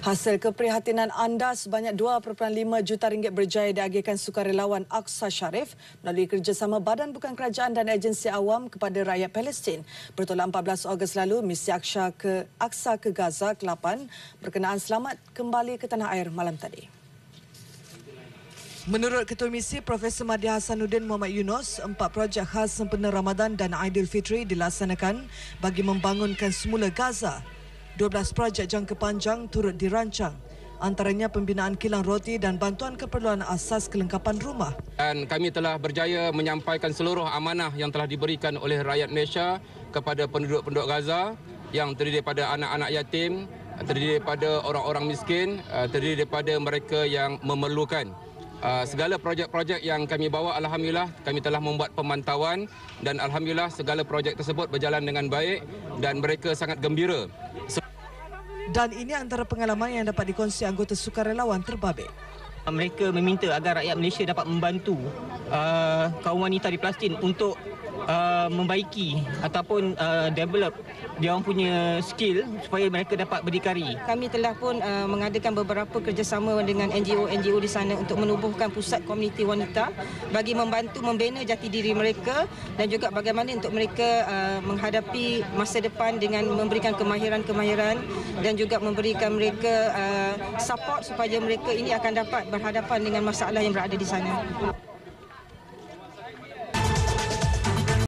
Hasil keprihatinan anda sebanyak 2.5 juta ringgit berjaya diagihkan sukarelawan Aqsa Sharif melalui kerjasama Badan Bukan Kerajaan dan Agensi Awam kepada rakyat Palestin. Bertolak 14 Ogos lalu, misi Aqsa ke, Aqsa ke Gaza ke-8 berkenaan selamat kembali ke tanah air malam tadi. Menurut Ketua Misi Profesor Mahdi Hasanuddin Muhammad Yunus, empat projek khas sempena Ramadan dan Aidilfitri dilaksanakan bagi membangunkan semula Gaza 12 projek jangka panjang turut dirancang antaranya pembinaan kilang roti dan bantuan keperluan asas kelengkapan rumah. Dan kami telah berjaya menyampaikan seluruh amanah yang telah diberikan oleh rakyat Malaysia kepada penduduk-penduduk Gaza yang terdiri daripada anak-anak yatim, terdiri daripada orang-orang miskin, eh, terdiri daripada mereka yang memerlukan. Eh, segala projek-projek yang kami bawa Alhamdulillah kami telah membuat pemantauan dan Alhamdulillah segala projek tersebut berjalan dengan baik dan mereka sangat gembira. Dan ini antara pengalaman yang dapat dikongsi anggota sukarelawan terbabit. Mereka meminta agar rakyat Malaysia dapat membantu uh, kaum wanita di Palestin untuk uh, membaiki ataupun uh, develop dia orang punya skill supaya mereka dapat berdikari. Kami telah pun uh, mengadakan beberapa kerjasama dengan NGO-NGO di sana untuk menubuhkan pusat komuniti wanita bagi membantu membina jati diri mereka dan juga bagaimana untuk mereka uh, menghadapi masa depan dengan memberikan kemahiran-kemahiran dan juga memberikan mereka uh, support supaya mereka ini akan dapat berhadapan dengan masalah yang berada di sana.